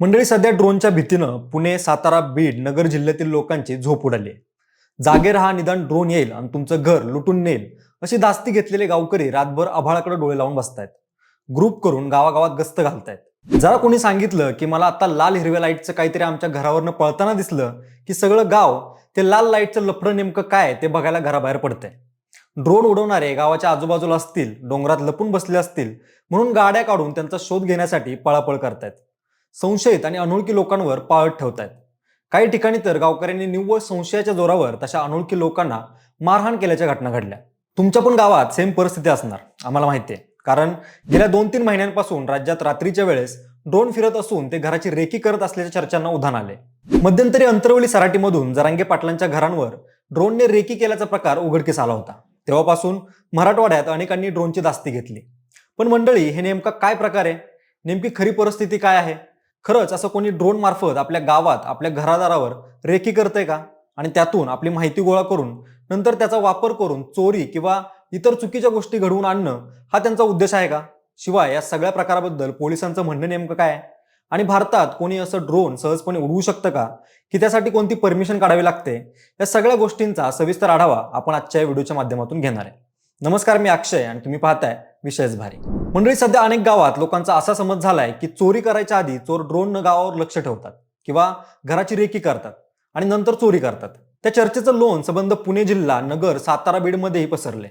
मंडळी सध्या ड्रोनच्या भीतीनं पुणे सातारा बीड नगर जिल्ह्यातील लोकांची झोप उडाली आहे. जागे राहा निदान ड्रोन येईल आणि तुमचं घर लुटून नेईल अशी दास्ती घेतलेले गावकरी रातभर आभाळाकडे डोळे लावून बसतायत. ग्रुप करून गावागावात गस्त घालतायत. जरा कोणी सांगितलं की मला आता लाल हिरव्या लाईटचं काहीतरी आमच्या घरावरनं पळताना दिसलं की सगळं गाव ते लाल लाईटचं लफडं नेमकं काय ते बघायला घराबाहेर पडतंय. ड्रोन उडवणारे गावाच्या आजूबाजूला असतील डोंगरात लपून बसले असतील म्हणून गाड्या काढून त्यांचा शोध घेण्यासाठी पळापळ करतायत. संशयित आणि अनोळखी लोकांवर पाळत ठेवतायत. काही ठिकाणी तर गावकऱ्यांनी निव्वळ संशयाच्या जोरावर तशा अनोळखी लोकांना मारहाण केल्याच्या घटना घडल्या. तुमच्या पण गावात सेम परिस्थिती असणार आम्हाला माहिती आहे. कारण गेल्या दोन तीन महिन्यांपासून राज्यात रात्रीच्या वेळेस ड्रोन फिरत असून ते घराची रेकी करत असल्याच्या चर्चांना उधाण आले. मध्यंतरी अंतरवली सराटीमधून जरांगे पाटलांच्या घरांवर ड्रोनने रेकी केल्याचा प्रकार उघडकीस आला होता. तेव्हापासून मराठवाड्यात अनेकांनी ड्रोनची दास्ती घेतली. पण मंडळी हे नेमका काय प्रकार आहे? नेमकी खरी परिस्थिती काय आहे? खरंच असं कोणी ड्रोन मार्फत आपल्या गावात आपल्या घरादारावर रेकी करतंय का? आणि त्यातून आपली माहिती गोळा करून नंतर त्याचा वापर करून चोरी किंवा इतर चुकीच्या गोष्टी घडवून आणणं हा त्यांचा उद्देश आहे का? शिवाय या सगळ्या प्रकाराबद्दल पोलिसांचं म्हणणं नेमकं काय आहे? आणि भारतात कोणी असं ड्रोन सहजपणे उडवू शकतं का? की त्यासाठी कोणती परमिशन काढावी लागते? या सगळ्या गोष्टींचा सविस्तर आढावा आपण आजच्या या व्हिडिओच्या माध्यमातून घेणार आहे. नमस्कार मी अक्षय आणि तुम्ही पाहताय विषयच भारी. मंडळी सध्या अनेक गावात लोकांचा असा समज झालाय की चोरी करायच्या आधी चोर ड्रोन गावावर लक्ष ठेवतात किंवा घराची रेकी करतात आणि नंतर चोरी करतात. त्या चर्चेचं लोन संबंध पुणे जिल्हा नगर सातारा बीडमध्येही पसरले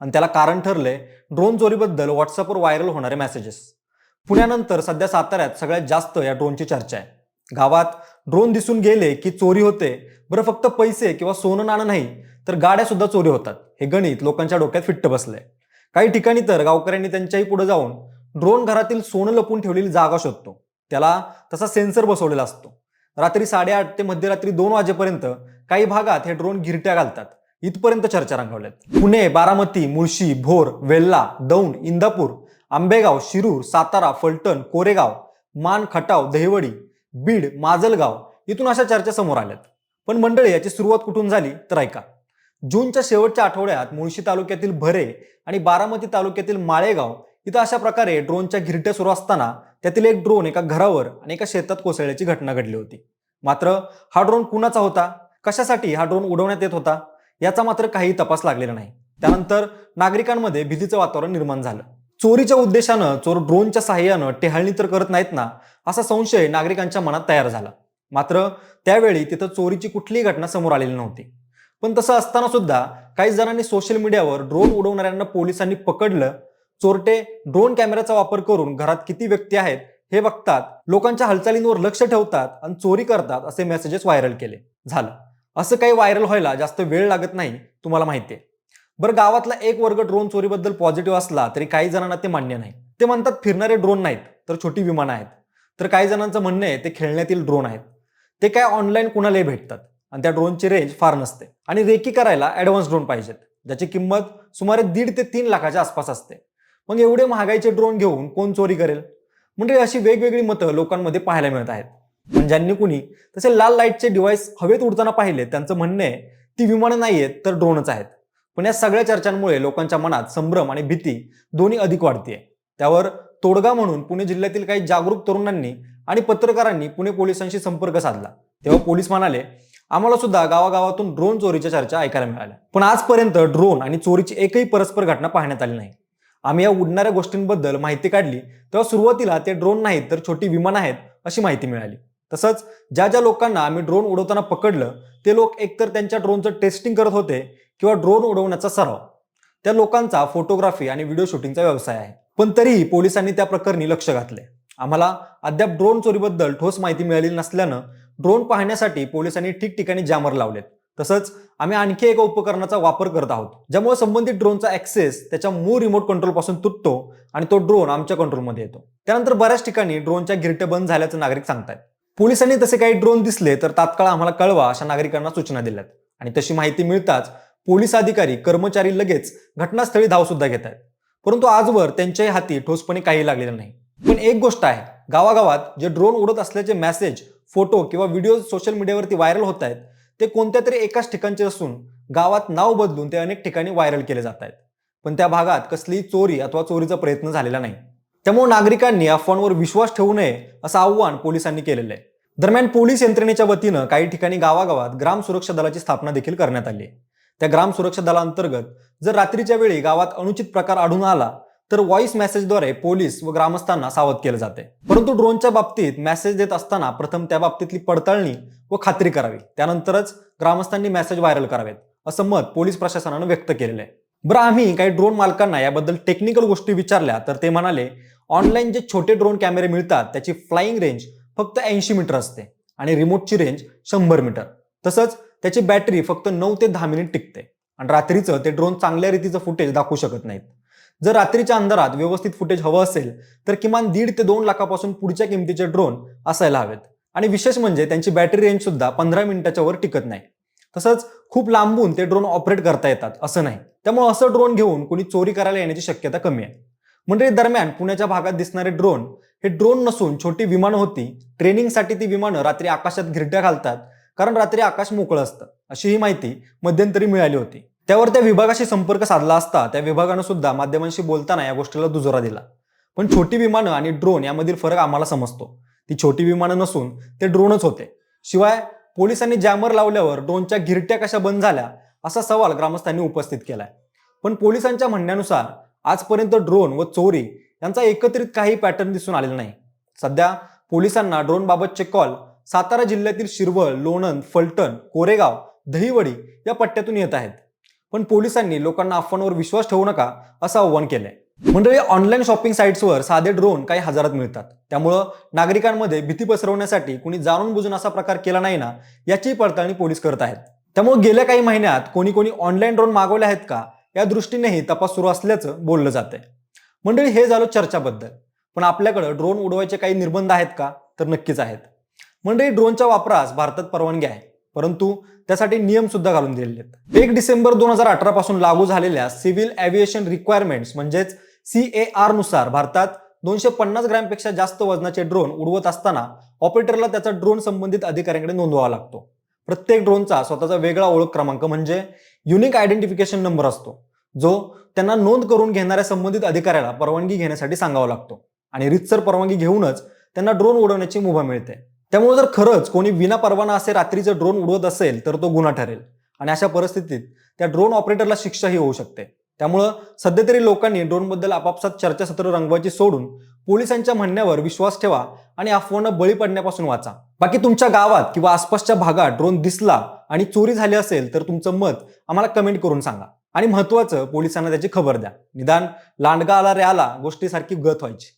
आणि त्याला कारण ठरले ड्रोन चोरीबद्दल व्हॉट्सअपवर व्हायरल होणारे मेसेजेस. पुण्यानंतर सध्या साताऱ्यात सगळ्यात जास्त या ड्रोनची चर्चा आहे. गावात ड्रोन दिसून गेले की चोरी होते बरं फक्त पैसे किंवा सोनं नाणं नाही तर गाड्या सुद्धा चोरी होतात. हे गणित लोकांच्या डोक्यात फिट्ट बसलंय. काही ठिकाणी तर गावकऱ्यांनी त्यांच्याही पुढे जाऊन ड्रोन घरातील सोनं लपून ठेवलेली जागा शोधतो. त्याला तसा सेन्सर बसवलेला असतो. रात्री साडेआठ ते मध्यरात्री दोन वाजेपर्यंत काही भागात हे ड्रोन गिरट्या घालतात. इथपर्यंत चर्चा रंगवल्यात. पुणे बारामती मुळशी भोर वेल्ला दौंड इंदापूर आंबेगाव शिरूर सातारा फलटण कोरेगाव मान खटाव दहिवडी बीड माजलगाव इथून अशा चर्चा समोर आल्यात. पण मंडळी याची सुरुवात कुठून झाली? तर ऐका. जूनच्या शेवटच्या आठवड्यात मुळशी तालुक्यातील भरे आणि बारामती तालुक्यातील माळेगाव इथं अशा प्रकारे ड्रोनच्या घिरट्या सुरू असताना त्यातील एक ड्रोन एका घरावर आणि एका शेतात कोसळल्याची घटना घडली होती. मात्र हा ड्रोन कुणाचा होता? कशासाठी हा ड्रोन उडवण्यात येत होता? याचा मात्र काही तपास लागलेला नाही. त्यानंतर नागरिकांमध्ये भीतीचं वातावरण निर्माण झालं. चोरीच्या उद्देशानं चोर ड्रोनच्या सहाय्यानं टेहाळणी तर करत नाहीत ना असा संशय नागरिकांच्या मनात तयार झाला. मात्र त्यावेळी तिथं चोरीची कुठलीही घटना समोर आलेली नव्हती. पण तसं असताना सुद्धा काही जणांनी सोशल मीडियावर ड्रोन उडवणाऱ्यांना पोलिसांनी पकडलं. चोरटे ड्रोन कॅमेऱ्याचा वापर करून घरात किती व्यक्ती आहेत हे बघतात लोकांच्या हालचालींवर लक्ष ठेवतात आणि चोरी करतात असे मेसेजेस व्हायरल केले. झालं. असं काही व्हायरल व्हायला जास्त वेळ लागत नाही तुम्हाला माहिती आहे. बरं गावातला एक वर्ग ड्रोन चोरीबद्दल पॉझिटिव्ह असला तरी काही जणांना ते मान्य नाही. ते म्हणतात फिरणारे ड्रोन नाहीत तर छोटी विमानं आहेत. तर काही जणांचं म्हणणं आहे ते खेळण्यातील ड्रोन आहेत. ते काय ऑनलाईन कुणालाही भेटतात. आणि त्या ड्रोनची रेंज फार नसते. आणि रेकी करायला ॲडव्हान्स ड्रोन पाहिजेत. ज्याची किंमत सुमारे दीड ते तीन लाखाच्या आसपास असते. मग एवढे महागाईचे ड्रोन घेऊन कोण चोरी करेल? म्हणजे अशी वेगवेगळी मतं लोकांमध्ये पाहायला मिळत आहेत. पण ज्यांनी कुणी तसे लाल लाईटचे डिव्हाइस हवेत उडताना पाहिले त्यांचं म्हणणं आहे ती विमानं नाही आहेत तर ड्रोनच आहेत. पण या सगळ्या चर्चांमुळे लोकांच्या मनात संभ्रम आणि भीती दोन्ही अधिक वाढतीये. त्यावर तोडगा म्हणून पुणे जिल्ह्यातील काही जागरूक तरुणांनी आणि पत्रकारांनी पुणे पोलिसांशी संपर्क साधला. तेव्हा पोलीस म्हणाले आम्हाला सुद्धा गावागावातून ड्रोन चोरीच्या चर्चा ऐकायला मिळाल्या. पण आजपर्यंत ड्रोन आणि चोरीची एकही परस्पर घटना पाहण्यात आली नाही. आम्ही या उडणाऱ्या गोष्टींबद्दल माहिती काढली तेव्हा सुरुवातीला ते ड्रोन नाहीत तर छोटी विमानं आहेत अशी माहिती मिळाली. तसंच ज्या ज्या लोकांना आम्ही ड्रोन उडवताना पकडलं ते लोक एकतर त्यांच्या ड्रोनचं टेस्टिंग करत होते किंवा ड्रोन उडवण्याचा सराव. त्या लोकांचा फोटोग्राफी आणि व्हिडिओ शूटिंगचा व्यवसाय आहे. पण तरीही पोलिसांनी त्या प्रकरणी लक्ष घातले आम्हाला अद्याप ड्रोन चोरीबद्दल ठोस माहिती मिळालेली नसल्यानं ड्रोन पाहण्यासाठी पोलिसांनी ठिकठिकाणी जॅमर लावलेत. तसंच आम्ही आणखी एका उपकरणाचा वापर करत आहोत ज्यामुळे संबंधित ड्रोनचा ऍक्सेस त्याच्या मूळ रिमोट कंट्रोलपासून तुटतो आणि तो ड्रोन आमच्या कंट्रोलमध्ये येतो. त्यानंतर बऱ्याच ठिकाणी ड्रोनच्या गिरटे बंद झाल्याचं नागरिक सांगतात पोलिसांनी तसे काही ड्रोन दिसले तर तात्काळ आम्हाला कळवा अशा नागरिकांना सूचना दिल्यात. आणि तशी माहिती मिळताच पोलीस अधिकारी कर्मचारी लगेच घटनास्थळी धाव सुद्धा घेत आहेत परंतु आजवर त्यांच्याही हाती ठोसपणे काही लागलेलं नाही. पण एक गोष्ट आहे गावागावात जे ड्रोन उडत असल्याचे मेसेज फोटो किंवा व्हिडिओ सोशल मीडियावरती व्हायरल होत आहेत ते कोणत्या तरी एकाच ठिकाणचे असून गावात नाव बदलून ते अनेक ठिकाणी व्हायरल केले जात आहेत. पण त्या भागात कसलीही चोरी अथवा चोरीचा प्रयत्न झालेला नाही. त्यामुळे नागरिकांनी अफवांवर विश्वास ठेवू नये असं आव्हान पोलिसांनी केलेलं आहे. दरम्यान पोलीस यंत्रणेच्या वतीनं काही ठिकाणी गावागावात ग्राम सुरक्षा दलाची स्थापना देखील करण्यात आली आहे. त्या ग्राम सुरक्षा दलाअंतर्गत जर रात्रीच्या वेळी गावात अनुचित प्रकार आढळून आला तर व्हॉइस मेसेजद्वारे पोलीस व ग्रामस्थांना सावध केलं जाते. परंतु ड्रोनच्या बाबतीत मेसेज देत असताना प्रथम त्या बाबतीतली पडताळणी व खात्री करावी. त्यानंतरच ग्रामस्थांनी मेसेज व्हायरल करावेत असं मत पोलीस प्रशासनानं व्यक्त केलेलं आहे. बरं आम्ही काही ड्रोन मालकांना याबद्दल टेक्निकल गोष्टी विचारल्या तर ते म्हणाले ऑनलाईन जे छोटे ड्रोन कॅमेरे मिळतात त्याची फ्लाईंग रेंज फक्त ऐंशी मीटर असते आणि रिमोटची रेंज शंभर मीटर. तसंच त्याची बॅटरी फक्त नऊ ते दहा मिनिट टिकते आणि रात्रीचं ते ड्रोन चांगल्या रीतीचं फुटेज दाखवू शकत नाहीत. जर रात्रीच्या अंधारात व्यवस्थित फुटेज हवं असेल तर किमान दीड ते दोन लाखापासून पुढच्या किमतीचे ड्रोन असायला हवेत. आणि विशेष म्हणजे त्यांची बॅटरी रेंज सुद्धा पंधरा मिनिटाच्या वर टिकत नाही. तसंच खूप लांबून ते ड्रोन ऑपरेट करता येतात असं नाही. त्यामुळे असं ड्रोन घेऊन कोणी चोरी करायला येण्याची शक्यता कमी आहे. म्हणजे दरम्यान पुण्याच्या भागात दिसणारे ड्रोन हे ड्रोन नसून छोटी विमानं होती. ट्रेनिंगसाठी ती विमानं रात्री आकाशात घिरट्या घालतात कारण रात्री आकाश मोकळं असतं. अशी ही माहिती मध्यंतरी मिळाली होती. त्यावर त्या विभागाशी संपर्क साधला असता त्या विभागानं सुद्धा माध्यमांशी बोलताना या गोष्टीला दुजोरा दिला. पण छोटी विमानं आणि ड्रोन यामधील फरक आम्हाला समजतो. ती छोटी विमानं नसून ते ड्रोनच होते. शिवाय पोलिसांनी जॅमर लावल्यावर ड्रोनच्या गिरट्या कशा बंद झाल्या असा सवाल ग्रामस्थांनी उपस्थित केलाय. पण पोलिसांच्या म्हणण्यानुसार आजपर्यंत ड्रोन व चोरी यांचा एकत्रित काही पॅटर्न दिसून आलेला नाही. सध्या पोलिसांना ड्रोनबाबतचे कॉल सातारा जिल्ह्यातील शिरवळ लोणंद फलटण कोरेगाव दहिवडी या पट्ट्यातून येत आहेत. पण पोलिसांनी लोकांना अफवांवर विश्वास ठेवू नका असं आव्हान केलंय. मंडळी ऑनलाईन शॉपिंग साईट्सवर साधे ड्रोन काही हजारात मिळतात. त्यामुळं नागरिकांमध्ये भीती पसरवण्यासाठी कुणी जाणून बुजून असा प्रकार केला नाही ना याची पडताळणी पोलीस करत आहेत. त्यामुळे गेल्या काही महिन्यात कोणी कोणी ऑनलाईन ड्रोन मागवले आहेत का या दृष्टीनेही तपास सुरू असल्याचं बोललं जातंय. मंडळी हे झालं चर्चाबद्दल. पण आपल्याकडं ड्रोन उडवायचे काही निर्बंध आहेत का तर नक्कीच आहेत. मंडळी ड्रोनच्या वापरास भारतात परवानगी आहे. परंतु त्यासाठी नियम सुद्धा घालून दिलेले आहेत. एक डिसेंबर दोन हजार अठरा पासून लागू झालेल्या सिव्हिल एव्हिएशन रिक्वायरमेंट्स म्हणजेच सी ए आरनुसार भारतात दोनशे पन्नास ग्रॅमपेक्षा जास्त वजनाचे ड्रोन उडवत असताना ऑपरेटरला त्याचा ड्रोन संबंधित अधिकाऱ्यांकडे नोंदवावा लागतो. प्रत्येक ड्रोनचा स्वतःचा वेगळा ओळख क्रमांक म्हणजे युनिक आयडेंटिफिकेशन नंबर असतो जो त्यांना नोंद करून घेणाऱ्या संबंधित अधिकाऱ्याला परवानगी घेण्यासाठी सांगावा लागतो. आणि रितसर परवानगी घेऊनच त्यांना ड्रोन उडवण्याची मुभा मिळते. त्यामुळे जर खरंच कोणी विना परवाना असे रात्रीचं ड्रोन उडवत असेल तर तो गुन्हा ठरेल. आणि अशा परिस्थितीत त्या ड्रोन ऑपरेटरला शिक्षाही होऊ शकते. त्यामुळं सध्या तरी लोकांनी ड्रोनबद्दल आपापसात चर्चासत्र रंगवायची सोडून पोलिसांच्या म्हणण्यावर विश्वास ठेवा आणि अफवांना बळी पडण्यापासून वाचा. बाकी तुमच्या गावात किंवा आसपासच्या भागात ड्रोन दिसला आणि चोरी झाली असेल तर तुमचं मत आम्हाला कमेंट करून सांगा. आणि महत्वाचं पोलिसांना त्याची खबर द्या. निदान लांडगा आला रे आला गोष्टीसारखी गत व्हायची.